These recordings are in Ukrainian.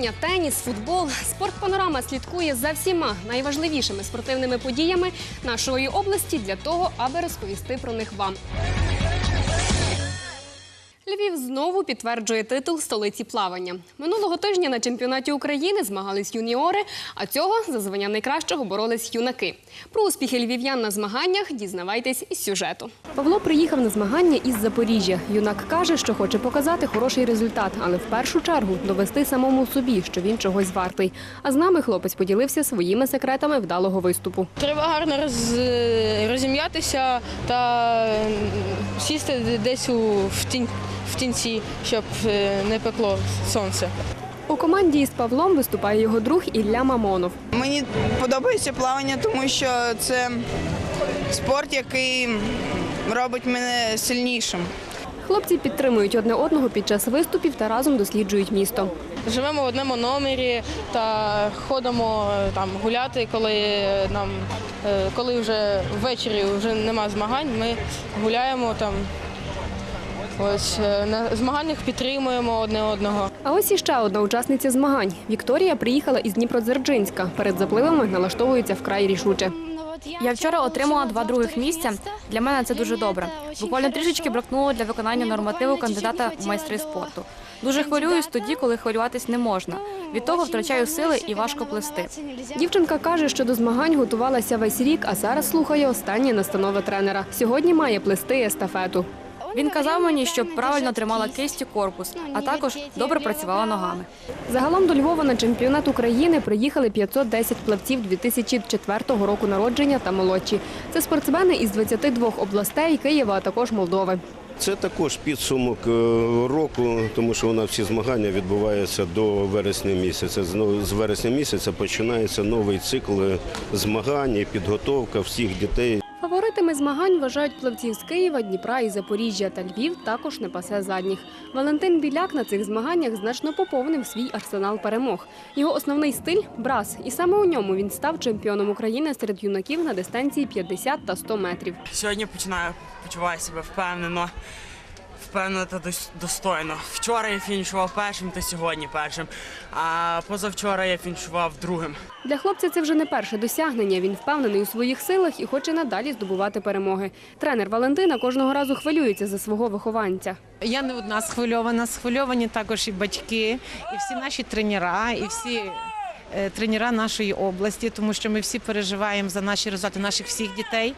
Плавання, теніс, футбол. Спортпанорама слідкує за всіма найважливішими спортивними подіями нашої області для того, аби розповісти про них вам. Львів знову підтверджує титул столиці плавання. Минулого тижня на чемпіонаті України змагались юніори, а цього за звання найкращого боролись юнаки. Про успіхи львів'ян на змаганнях дізнавайтесь із сюжету. Павло приїхав на змагання із Запоріжжя. Юнак каже, що хоче показати хороший результат, але в першу чергу довести самому собі, що він чогось вартий. А з нами хлопець поділився своїми секретами вдалого виступу. Треба гарно роз, розім'ятися та сісти десь у, в, тінь, в тінці, щоб е, не пекло сонце. У команді із Павлом виступає його друг Ілля Мамонов. Мені подобається плавання, тому що це спорт, який робить мене сильнішим. Хлопці підтримують одне одного під час виступів та разом досліджують місто. Живемо в одному номері та ходимо е, там гуляти, коли нам е, коли вже ввечері вже нема змагань, ми гуляємо там. Ось е, на змаганнях підтримуємо одне одного. А ось іще одна учасниця змагань. Вікторія приїхала із Дніпродзержинська. Перед запливами налаштовується вкрай рішуче. Я вчора отримала два других місця. Для мене це дуже добре. Буквально трішечки бракнуло для виконання нормативу кандидата в майстри спорту. Дуже хвилююсь тоді, коли хвилюватись не можна. Від того втрачаю сили і важко плисти. Дівчинка каже, що до змагань готувалася весь рік, а зараз слухає останні настанови тренера. Сьогодні має плести естафету. Він казав мені, щоб правильно тримала кисті корпус, а також добре працювала ногами. Загалом до Львова на чемпіонат України приїхали 510 плавців 2004 року народження та молодші. Це спортсмени із 22 областей Києва, а також Молдови. Це також підсумок е, року, тому що у нас всі змагання відбуваються до вересня місяця. З З вересня місяця починається новий цикл е, змагань і підготовка всіх дітей. Фаворитами змагань вважають плавців з Києва, Дніпра і Запоріжжя. Та Львів також не пасе задніх. Валентин Біляк на цих змаганнях значно поповнив свій арсенал перемог. Його основний стиль брас, і саме у ньому він став чемпіоном України серед юнаків на дистанції 50 та 100 метрів. Сьогодні починаю почуваю себе впевнено, впевнено та дос- достойно. Вчора я фінішував першим, та сьогодні першим. А позавчора я фінішував другим. Для хлопця це вже не перше досягнення. Він впевнений у своїх силах і хоче надалі здобувати перемоги. Тренер Валентина кожного разу хвилюється за свого вихованця. Я не одна схвильована, схвильовані також і батьки, і всі наші тренера, і всі е, тренера нашої області, тому що ми всі переживаємо за наші результати наших всіх дітей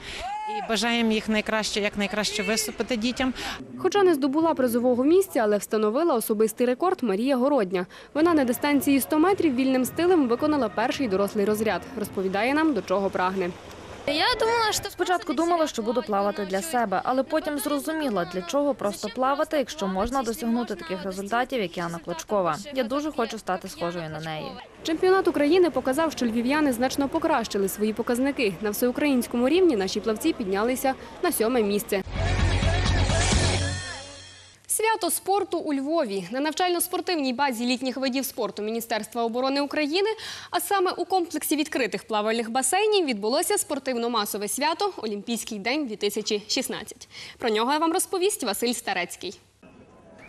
і бажаємо їх найкраще, як найкраще виступити дітям. Хоча не здобула призового місця, але встановила особистий рекорд Марія Городня. Вона на дистанції 100 метрів вільним стилем виконала перший дорослий розряд. Розповідає нам, до чого прагне. Я думала, що Спочатку думала, що буду плавати для себе, але потім зрозуміла, для чого просто плавати, якщо можна досягнути таких результатів, як Яна Клочкова. Я дуже хочу стати схожою на неї. Чемпіонат України показав, що львів'яни значно покращили свої показники. На всеукраїнському рівні наші плавці піднялися на сьоме місце. Свято спорту у Львові на навчально-спортивній базі літніх видів спорту Міністерства оборони України, а саме у комплексі відкритих плавальних басейнів відбулося спортивно-масове свято Олімпійський день 2016. Про нього я вам розповість Василь Старецький.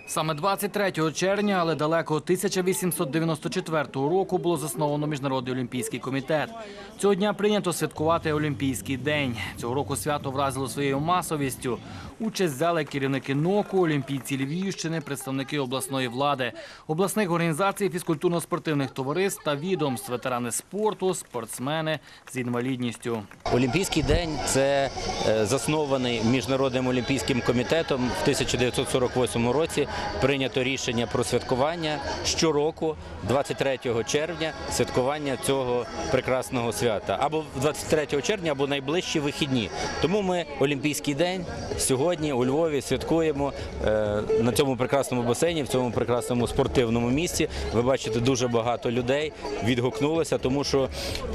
Саме 23 червня, але далеко 1894 року було засновано Міжнародний олімпійський комітет. Цього дня прийнято святкувати Олімпійський день. Цього року свято вразило своєю масовістю. Участь взяли керівники НОКу, олімпійці Львівщини, представники обласної влади, обласних організацій, фізкультурно-спортивних товариств та відомств, ветерани спорту, спортсмени з інвалідністю. Олімпійський день це е, заснований міжнародним олімпійським комітетом в 1948 році. Прийнято рішення про святкування щороку, 23 червня, святкування цього прекрасного свята або 23 червня, або найближчі вихідні. Тому ми Олімпійський день сьогодні у Львові святкуємо е, на цьому прекрасному басейні, в цьому прекрасному спортивному місці. Ви бачите, дуже багато людей відгукнулося, тому що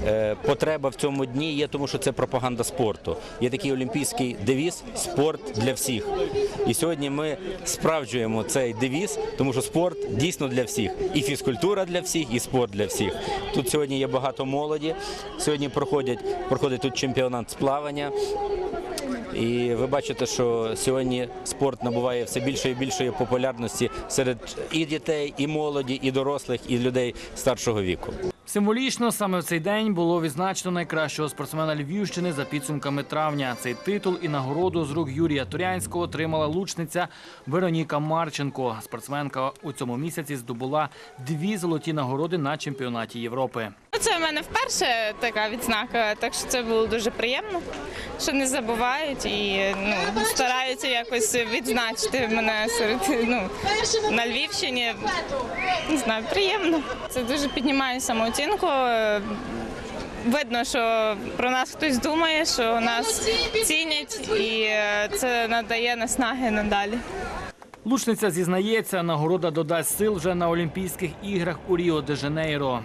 е, потреба в цьому дні є, тому що це пропаганда спорту. Є такий олімпійський девіз спорт для всіх. І сьогодні ми справджуємо цей девіз, тому що спорт дійсно для всіх. І фізкультура для всіх, і спорт для всіх. Тут сьогодні є багато молоді. Сьогодні проходять, проходить тут чемпіонат з плавання. І ви бачите, що сьогодні спорт набуває все більшої і більшої популярності серед і дітей, і молоді, і дорослих, і людей старшого віку. Символічно саме в цей день було відзначено найкращого спортсмена Львівщини за підсумками травня. Цей титул і нагороду з рук Юрія Турянського отримала лучниця Вероніка Марченко. Спортсменка у цьому місяці здобула дві золоті нагороди на чемпіонаті Європи. Це в мене вперше така відзнака, так що це було дуже приємно, що не забувають і ну, стараються якось відзначити мене серед ну, на Львівщині. Не знаю, приємно. Це дуже піднімає самооцінку. Е, Видно, що про нас хтось думає, що нас цінять, і е, це надає наснаги надалі. Лучниця зізнається, нагорода додасть сил вже на Олімпійських іграх у Ріо-де-Жанейро.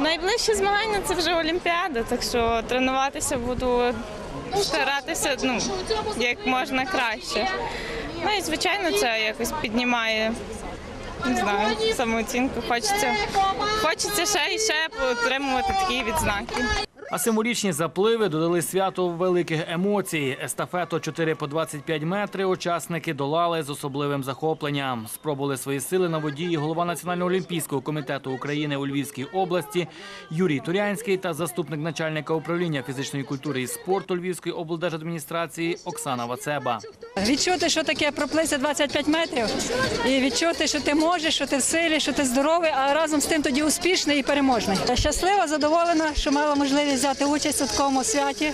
Найближче змагання це вже Олімпіада, так що тренуватися буду старатися ну, як можна краще. Ну і звичайно, це якось піднімає. Не знаю, самооцінку. Хочеться, хочеться ще і ще отримувати такі відзнаки. А символічні запливи додали свято великих емоцій. Естафету 4 по 25 метрів учасники долали з особливим захопленням. Спробували свої сили на воді і голова Національного олімпійського комітету України у Львівській області Юрій Турянський та заступник начальника управління фізичної культури і спорту Львівської облдержадміністрації Оксана Вацеба. Відчути, що таке проплисти 25 метрів, і відчути, що ти можеш, що ти в силі, що ти здоровий, а разом з тим тоді успішний і переможний. Щаслива, задоволена, що мала можливість взяти участь у такому святі.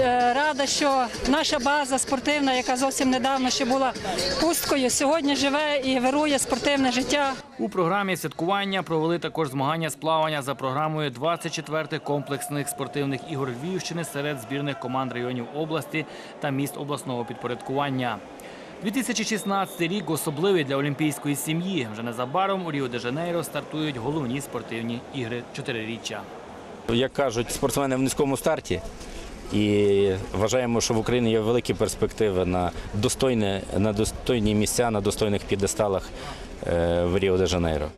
Е, Рада, що наша база спортивна, яка зовсім недавно ще була пусткою, сьогодні живе і вирує спортивне життя. У програмі святкування провели також змагання з плавання за програмою 24 комплексних спортивних ігор Львівщини серед збірних команд районів області та міст обласного підпорядкування. 2016 рік особливий для олімпійської сім'ї. Вже незабаром у Ріо-де-Жанейро стартують головні спортивні ігри чотириріччя. Як кажуть, спортсмени в низькому старті. І вважаємо, що в Україні є великі перспективи на достойне, на достойні місця, на достойних підесталах е, в Ріо-де-Жанейро.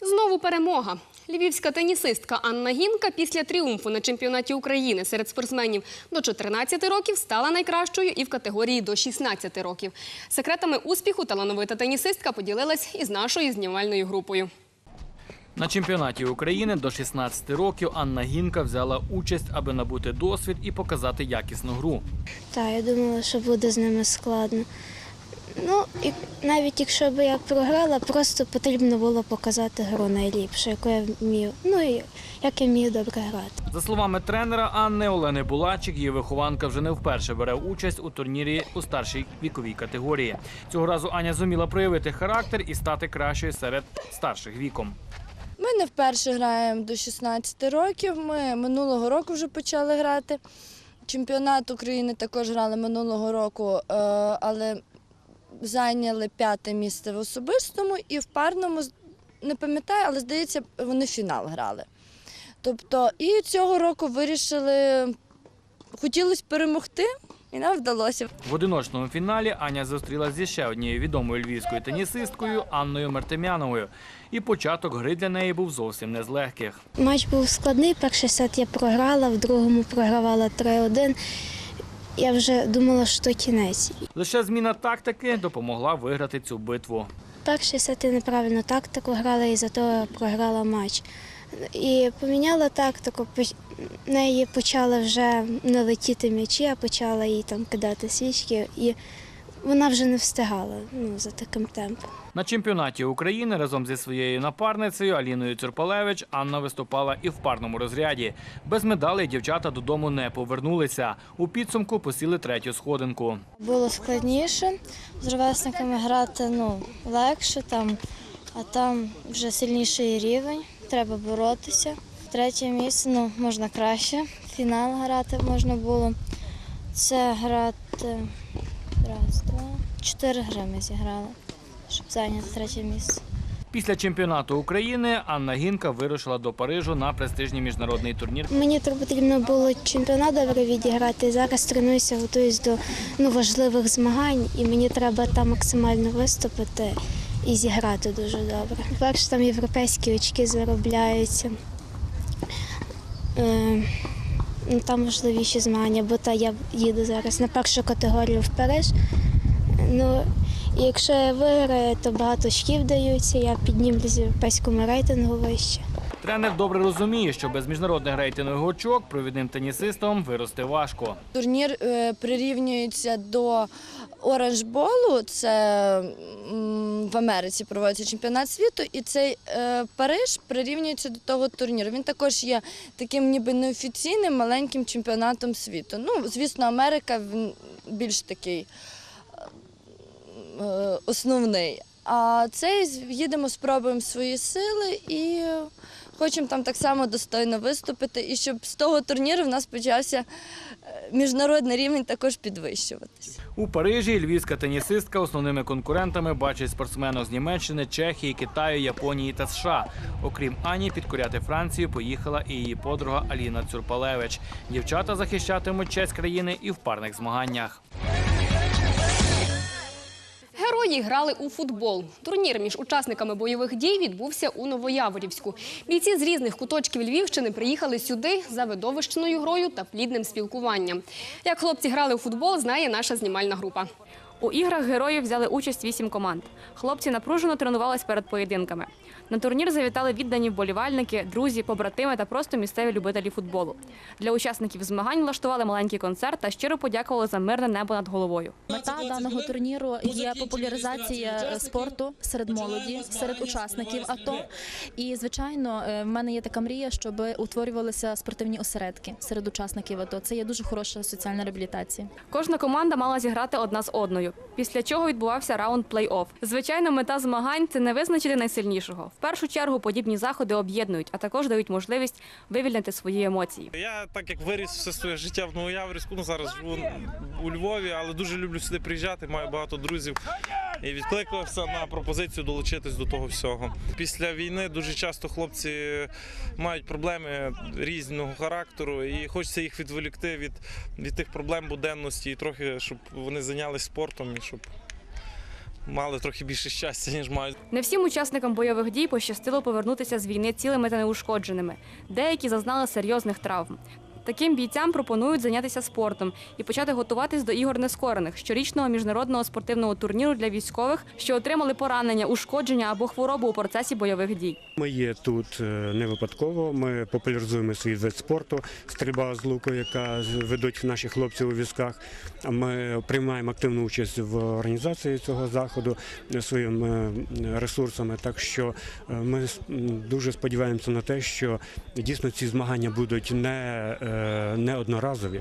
Знову перемога. Львівська тенісистка Анна Гінка після тріумфу на чемпіонаті України серед спортсменів до 14 років стала найкращою і в категорії до 16 років. Секретами успіху талановита тенісистка поділилась із нашою знімальною групою. На чемпіонаті України до 16 років Анна Гінка взяла участь, аби набути досвід і показати якісну гру. Так, я думала, що буде з ними складно. Ну, і навіть якщо б я програла, просто потрібно було показати гру найліпше, яку я вмію. Ну і як я вмію добре грати. За словами тренера Анни Олени Булачик, її вихованка вже не вперше бере участь у турнірі у старшій віковій категорії. Цього разу Аня зуміла проявити характер і стати кращою серед старших віком. Ми не вперше граємо до 16 років. Ми минулого року вже почали грати. Чемпіонат України також грали минулого року, е, але зайняли п'яте місце в особистому і в парному не пам'ятаю, але здається, вони фінал грали. Тобто, і цього року вирішили, хотілося перемогти, і нам вдалося. В одиночному фіналі Аня зустрілася зі ще однією відомою львівською тенісисткою Анною Мартемяновою. І початок гри для неї був зовсім не з легких. Матч був складний. Перший сет я програла, в другому програвала 3-1. Я вже думала, що кінець. Лише зміна тактики допомогла виграти цю битву. Перший сет я неправильно тактику грала і зато програла матч. І поміняла тактику, в неї почали вже не летіти м'ячі, а почала їй там кидати свічки, і вона вже не встигала ну, за таким темпом. На чемпіонаті України разом зі своєю напарницею Аліною Цюрпалевич Анна виступала і в парному розряді. Без медалей дівчата додому не повернулися. У підсумку посіли третю сходинку. Було складніше з ровесниками грати ну, легше, там, а там вже сильніший рівень, треба боротися. Третє місце ну, можна краще, фінал грати можна було. Це грати раз, два, чотири гри ми зіграли, щоб зайняти третє місце. Після чемпіонату України Анна Гінка вирушила до Парижу на престижний міжнародний турнір. Мені потрібно було чемпіонат добре відіграти. Зараз тренуюся, готуюсь до ну, важливих змагань, і мені треба там максимально виступити і зіграти дуже добре. Перше, там європейські очки заробляються. Е, ну, там важливіші змагання, бо та я їду зараз на першу категорію в Париж. Ну, і якщо я виграю, то багато очків даються, я піднімлюсь в європейському рейтингу вище. Тренер добре розуміє, що без міжнародних рейтингових очок провідним тенісистом вирости важко. Турнір е, прирівнюється до оранжболу, це в Америці проводиться чемпіонат світу, і цей е, Париж прирівнюється до того турніру. Він також є таким ніби неофіційним маленьким чемпіонатом світу. Ну, звісно, Америка більш такий е, основний. А цей їдемо, спробуємо свої сили і хочемо там так само достойно виступити. І щоб з того турніру в нас почався е, міжнародний рівень також підвищуватися. У Парижі львівська тенісистка основними конкурентами бачить спортсменів з Німеччини, Чехії, Китаю, Японії та США. Окрім Ані, підкоряти Францію поїхала і її подруга Аліна Цурпалевич. Дівчата захищатимуть честь країни і в парних змаганнях. Герої грали у футбол. Турнір між учасниками бойових дій відбувся у Новояворівську. Бійці з різних куточків Львівщини приїхали сюди за видовищною грою та плідним спілкуванням. Як хлопці грали у футбол, знає наша знімальна група. У іграх героїв взяли участь вісім команд. Хлопці напружено тренувались перед поєдинками. На турнір завітали віддані вболівальники, друзі, побратими та просто місцеві любителі футболу. Для учасників змагань влаштували маленький концерт та щиро подякували за мирне небо над головою. Мета даного турніру є популяризація спорту серед молоді, серед учасників АТО. І звичайно, е, в мене є така мрія, щоб утворювалися спортивні осередки серед учасників АТО. Це є дуже хороша соціальна реабілітація. Кожна команда мала зіграти одна з одною. Після чого відбувався раунд плей-офф. Звичайно, мета змагань це не визначити найсильнішого. В першу чергу подібні заходи об'єднують, а також дають можливість вивільнити свої емоції. Я так як виріс все своє життя в Новояворівську, ну зараз живу у Львові, але дуже люблю сюди приїжджати, маю багато друзів і відкликався на пропозицію долучитись до того всього. Після війни дуже часто хлопці мають проблеми різного характеру, і хочеться їх відволікти від, від тих проблем буденності і трохи, щоб вони зайнялися спортом і щоб мали трохи більше щастя, ніж мають. Не всім учасникам бойових дій пощастило повернутися з війни цілими та неушкодженими. Деякі зазнали серйозних травм. Таким бійцям пропонують зайнятися спортом і почати готуватись до ігор нескорених щорічного міжнародного спортивного турніру для військових, що отримали поранення, ушкодження або хворобу у процесі бойових дій. Ми є тут е, не випадково. Ми популяризуємо свій вид спорту, стрільба з луку, яка ведуть наші хлопці у візках. Ми приймаємо активну участь в організації цього заходу своїми е, ресурсами. Так що е, ми дуже сподіваємося на те, що дійсно ці змагання будуть не, е, не одноразові.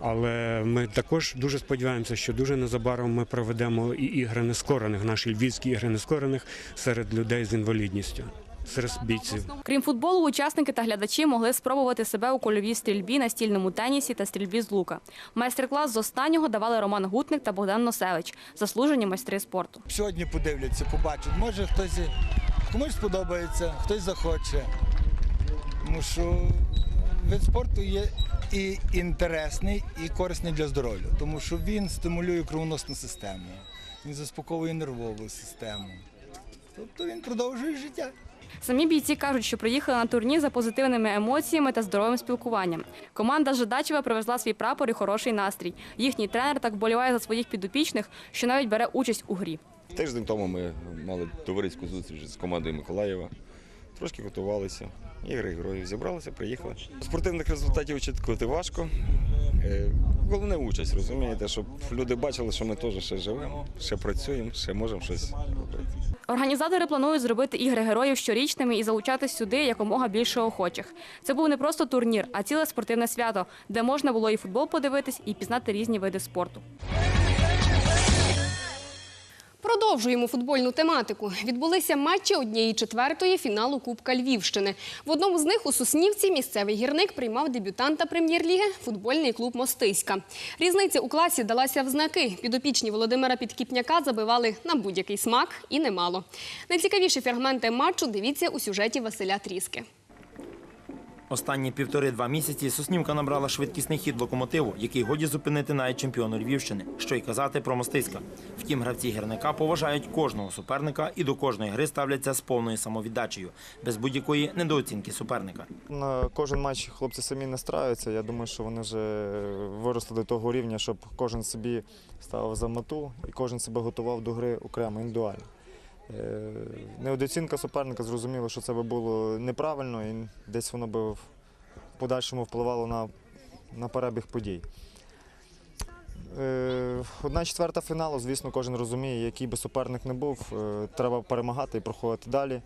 Але ми також дуже сподіваємося, що дуже незабаром ми проведемо і ігри нескорених, наші львівські ігри нескорених серед людей з інвалідністю, серед бійців. Крім футболу, учасники та глядачі могли спробувати себе у кольовій стрільбі, настільному тенісі та стрільбі з лука. Майстер-клас з останнього давали Роман Гутник та Богдан Носевич, заслужені майстри спорту. Сьогодні подивляться, побачать. Може хтось комусь сподобається, хтось захоче. Тому що вид спорту є і інтересний, і корисний для здоров'я, тому що він стимулює кровоносну систему, він заспокоює нервову систему. Тобто він продовжує життя. Самі бійці кажуть, що приїхали на турнір за позитивними емоціями та здоровим спілкуванням. Команда Жидачева привезла свій прапор і хороший настрій. Їхній тренер так вболіває за своїх підопічних, що навіть бере участь у грі. Тиждень тому ми мали товариську зустріч з командою Миколаєва. Трошки готувалися. Ігри героїв зібралися, приїхали. Спортивних результатів очікувати важко. Е, Головне участь, розумієте, щоб люди бачили, що ми теж ще живемо, ще працюємо, ще можемо щось робити. Організатори планують зробити ігри героїв щорічними і залучати сюди якомога більше охочих. Це був не просто турнір, а ціле спортивне свято, де можна було і футбол подивитись, і пізнати різні види спорту. Про Продовжуємо футбольну тематику. Відбулися матчі однієї четвертої фіналу Кубка Львівщини. В одному з них у Соснівці місцевий гірник приймав дебютанта прем'єр-ліги футбольний клуб Мостиська. Різниця у класі далася в знаки. Підопічні Володимира Підкіпняка забивали на будь-який смак і немало. Найцікавіші фрагменти матчу дивіться у сюжеті Василя Тріски. Останні півтори-два місяці Соснівка набрала швидкісний хід локомотиву, який годі зупинити навіть чемпіону Львівщини, що й казати про Мостиська. Втім, гравці гірника поважають кожного суперника і до кожної гри ставляться з повною самовіддачею, без будь-якої недооцінки суперника. На кожен матч хлопці самі не настраюються. Я думаю, що вони вже виросли до того рівня, щоб кожен собі ставив за мету і кожен себе готував до гри окремо, індивідуально. Е, Неодоцінка суперника зрозуміло, що це би було неправильно і десь воно би в подальшому впливало на, на перебіг подій. Е, Одна четверта фіналу, звісно, кожен розуміє, який би суперник не був, е, треба перемагати і проходити далі.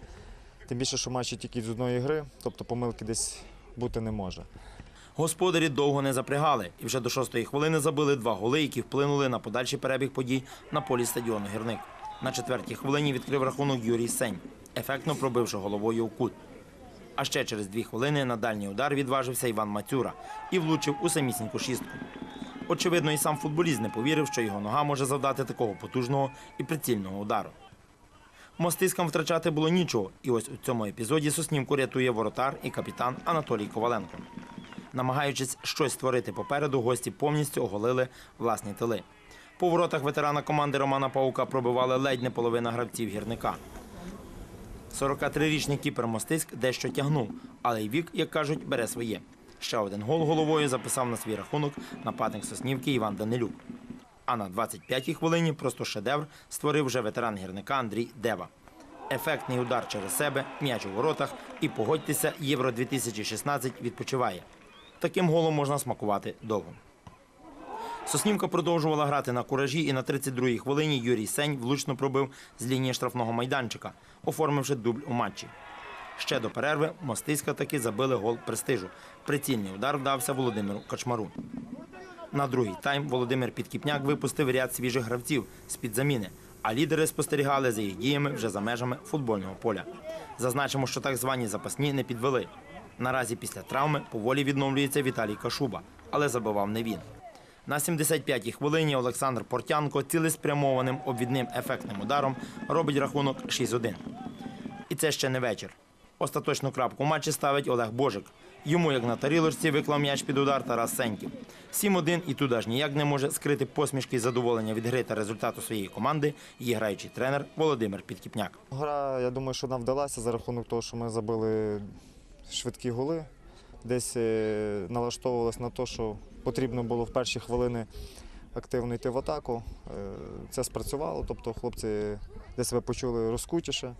Тим більше, що матчі тільки з одної гри, тобто помилки десь бути не може. Господарі довго не запрягали і вже до шостої хвилини забили два голи, які вплинули на подальший перебіг подій на полі стадіону Гірник. На четвертій хвилині відкрив рахунок Юрій Сень, ефектно пробивши головою у кут. А ще через дві хвилини на дальній удар відважився Іван Мацюра і влучив у самісіньку шістку. Очевидно, і сам футболіст не повірив, що його нога може завдати такого потужного і прицільного удару. Мостискам втрачати було нічого, і ось у цьому епізоді Соснівку рятує воротар і капітан Анатолій Коваленко. Намагаючись щось створити попереду, гості повністю оголили власні тили. По воротах ветерана команди Романа Паука пробивали ледь не половина гравців гірника. 43-річний кіпер Мостиськ дещо тягнув, але й вік, як кажуть, бере своє. Ще один гол головою записав на свій рахунок нападник Соснівки Іван Данилюк. А на 25-й хвилині просто шедевр створив вже ветеран гірника Андрій Дева. Ефектний удар через себе, м'яч у воротах і погодьтеся, Євро 2016 відпочиває. Таким голом можна смакувати довго. Соснівка продовжувала грати на куражі, і на 32-й хвилині Юрій Сень влучно пробив з лінії штрафного майданчика, оформивши дубль у матчі. Ще до перерви Мостиська таки забили гол престижу. Прицільний удар вдався Володимиру Качмару. На другий тайм Володимир Підкіпняк випустив ряд свіжих гравців з-під заміни, а лідери спостерігали за їх діями вже за межами футбольного поля. Зазначимо, що так звані запасні не підвели. Наразі після травми поволі відновлюється Віталій Кашуба, але забивав не він. На 75-й хвилині Олександр Портянко цілеспрямованим обвідним ефектним ударом робить рахунок 6-1. І це ще не вечір. Остаточну крапку матчі ставить Олег Божик. Йому, як на тарілочці, виклав м'яч під удар Тарас Сеньків. 7-1 і туди ж ніяк не може скрити посмішки і задоволення від гри та результату своєї команди її граючий тренер Володимир Підкіпняк. Гра, я думаю, що нам вдалася за рахунок того, що ми забили швидкі голи. Десь е, налаштовувалися на те, що потрібно було в перші хвилини активно йти в атаку. Е, Це спрацювало, тобто хлопці десь себе почули розкутіше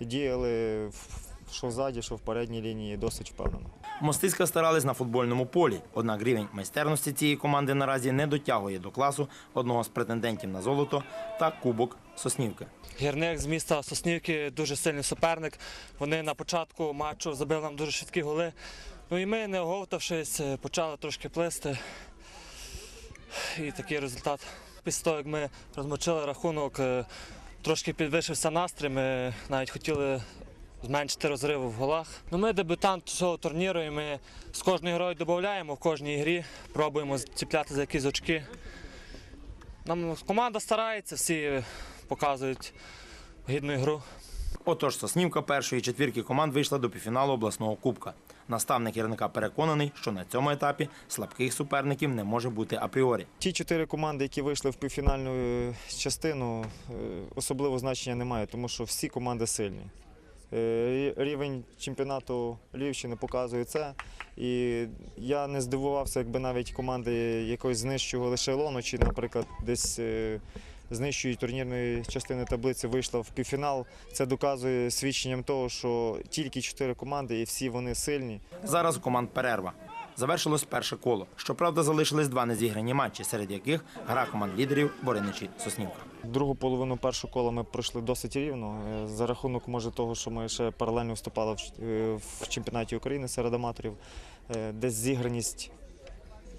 і діяли в- що ззаді, що в передній лінії досить впевнено. Мостиська старались на футбольному полі, однак рівень майстерності цієї команди наразі не дотягує до класу одного з претендентів на золото та кубок Соснівки. Гірник з міста Соснівки дуже сильний суперник. Вони на початку матчу забили нам дуже швидкі голи. Ну і ми, не оговтавшись, почали трошки плисти. І такий результат. Після того, як ми розмочили рахунок, е, трошки підвищився настрій. Ми навіть хотіли зменшити розриви в голах. Ну, ми дебютант цього турніру, і ми з кожною грою додаємо в кожній грі, пробуємо ціпляти за якісь очки. Нам команда старається, всі показують гідну гру. Отож, Соснівка першої четвірки команд вийшла до півфіналу обласного кубка. Наставник гірника переконаний, що на цьому етапі слабких суперників не може бути апріорі. Ті чотири команди, які вийшли в півфінальну е, частину, е, особливого значення немає, тому що всі команди сильні. Е, Рівень чемпіонату Львівщини показує це. І я не здивувався, якби навіть команди якось знищували ешелону, чи, наприклад, десь з нижчої турнірної частини таблиці вийшла в півфінал. Це доказує свідченням того, що тільки чотири команди і всі вони сильні. Зараз у команд перерва. Завершилось перше коло. Щоправда, залишились два незіграні матчі, серед яких гра команд лідерів Бориничі Соснівка. Другу половину першого кола ми пройшли досить рівно. е, За рахунок, може, того, що ми ще паралельно вступали в, е, чемпіонаті України серед аматорів. Е, Десь зіграність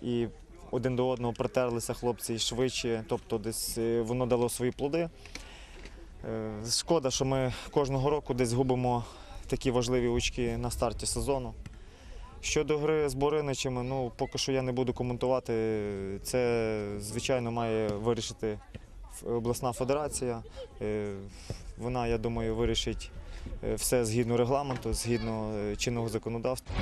і один до одного притерлися хлопці і швидше, тобто десь е, воно дало свої плоди. Е, Шкода, що ми кожного року десь губимо такі важливі очки на старті сезону. Щодо гри з Бориничами, ну поки що я не буду коментувати. Це, звичайно, має вирішити обласна федерація. Е, Вона, я думаю, вирішить все згідно регламенту, згідно чинного законодавства.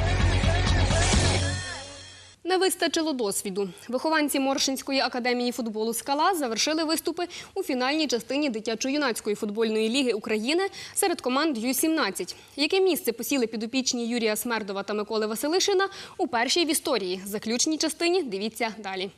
Не вистачило досвіду. Вихованці Моршинської академії футболу «Скала» завершили виступи у фінальній частині дитячо-юнацької футбольної ліги України серед команд Ю-17. Яке місце посіли підопічні Юрія Смердова та Миколи Василишина у першій в історії? Заключній частині дивіться далі.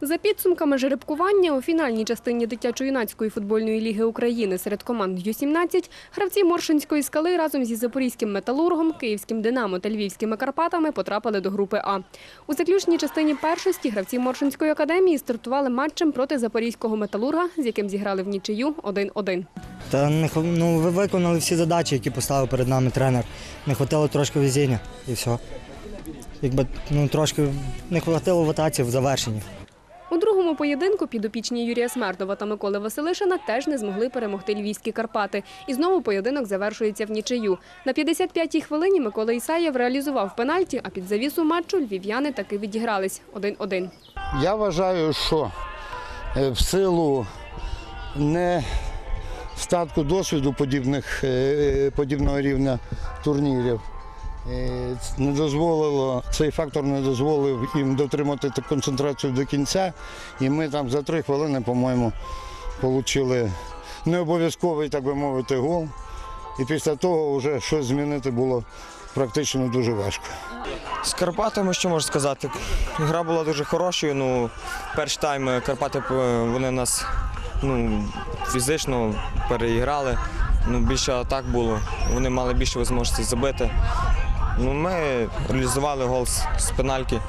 За підсумками жеребкування у фінальній частині дитячо-юнацької футбольної ліги України серед команд Ю-17 гравці Моршинської скали разом зі запорізьким металургом, київським Динамо та львівськими Карпатами потрапили до групи А. У заключній частині першості гравці Моршинської академії стартували матчем проти запорізького металурга, з яким зіграли в нічию 1-1. Та не ну, ви виконали всі задачі, які поставив перед нами тренер. Не хватило трошки везіння і все. Якби ну, трошки не хватило в атаці в завершенні. У другому поєдинку підопічні Юрія Смердова та Миколи Василишина теж не змогли перемогти львівські Карпати. І знову поєдинок завершується в нічию. На 55-й хвилині Микола Ісаєв реалізував пенальті, а під завісу матчу львів'яни таки відігрались 1-1. Я вважаю, що е, в силу не статку досвіду подібних, е, подібного рівня турнірів е, не дозволило, цей фактор не дозволив їм дотримати концентрацію до кінця. І ми там за три хвилини, по-моєму, отримали не обов'язковий, так би мовити, гол. І після того вже щось змінити було практично дуже важко. З Карпатами що можу сказати? Гра була дуже хорошою. Ну, перший тайм е, Карпати е, вони нас ну, фізично переіграли. Ну, більше атак було. Вони мали більше можливості забити. Ну, ми реалізували гол з, пенальки.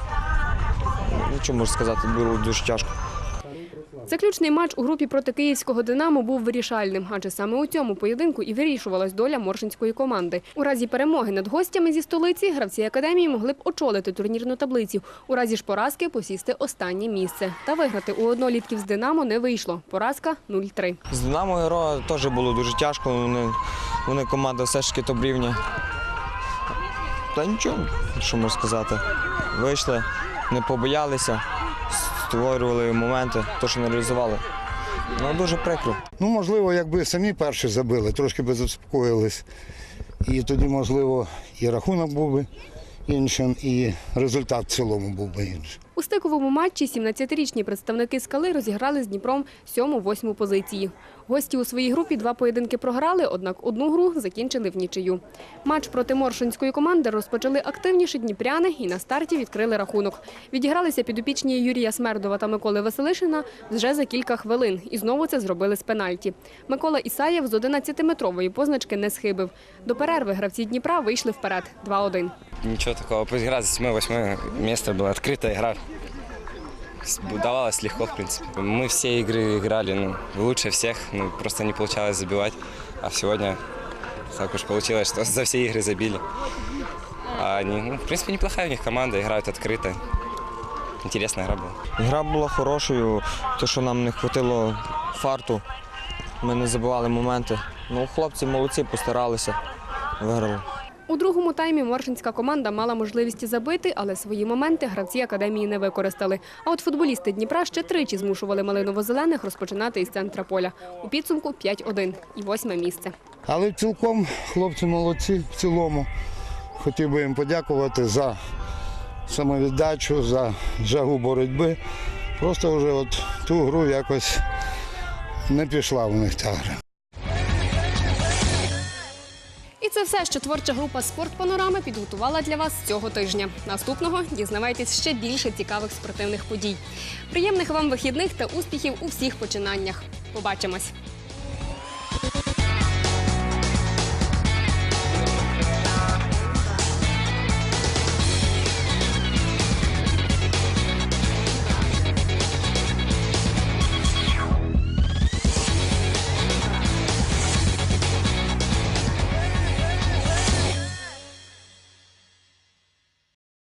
Ну, що можу сказати, було дуже тяжко. Заключний матч у групі проти київського «Динамо» був вирішальним, адже саме у цьому поєдинку і вирішувалась доля моршинської команди. У разі перемоги над гостями зі столиці гравці академії могли б очолити турнірну таблицю. У разі ж поразки посісти останнє місце. Та виграти у однолітків з «Динамо» не вийшло. Поразка 0-3. З Динамо теж було дуже тяжко. Вони, вони команда все ж таки топ-рівня. Та нічого, що можу сказати. Вийшли, не побоялися, створювали моменти, то, що не реалізували. Ну, дуже прикро. Ну, можливо, якби самі перші забили, трошки би заспокоїлись. І тоді, можливо, і рахунок був би іншим, і результат в цілому був би іншим. У стиковому матчі 17-річні представники «Скали» розіграли з Дніпром 7-8 позиції. Гості у своїй групі два поєдинки програли, однак одну гру закінчили в нічию. Матч проти Моршинської команди розпочали активніші дніпряни і на старті відкрили рахунок. Відігралися підопічні Юрія Смердова та Миколи Василишина вже за кілька хвилин. І знову це зробили з пенальті. Микола Ісаєв з 11-метрової позначки не схибив. До перерви гравці Дніпра вийшли вперед 2-1. Ничего такого. Пусть игра за 7-8 место была открытая игра. С- Давалось легко, в принципе. Мы все игры играли ну, лучше всех, ну, просто не получалось забивать. А сегодня так уж получилось, что за все игры забили. А они, ну, в принципе, неплохая у них команда, играют открыто. Интересная игра была. Гра була хорошою, то, що нам не вистачило фарту. Ми не забивали моменти. Ну, хлопці молодці, постаралися, виграли. У другому таймі Моршинська команда мала можливість забити, але свої моменти гравці академії не використали. А от футболісти Дніпра ще тричі змушували малиново-зелених розпочинати із центра поля. У підсумку 5-1 і восьме місце. Але цілком хлопці молодці в цілому. Хотів би їм подякувати за самовіддачу, за жагу боротьби. Просто вже от ту гру якось не пішла в них ця гра. Це все, що творча група Спорт Панорами підготувала для вас цього тижня. Наступного дізнавайтесь ще більше цікавих спортивних подій. Приємних вам вихідних та успіхів у всіх починаннях. Побачимось!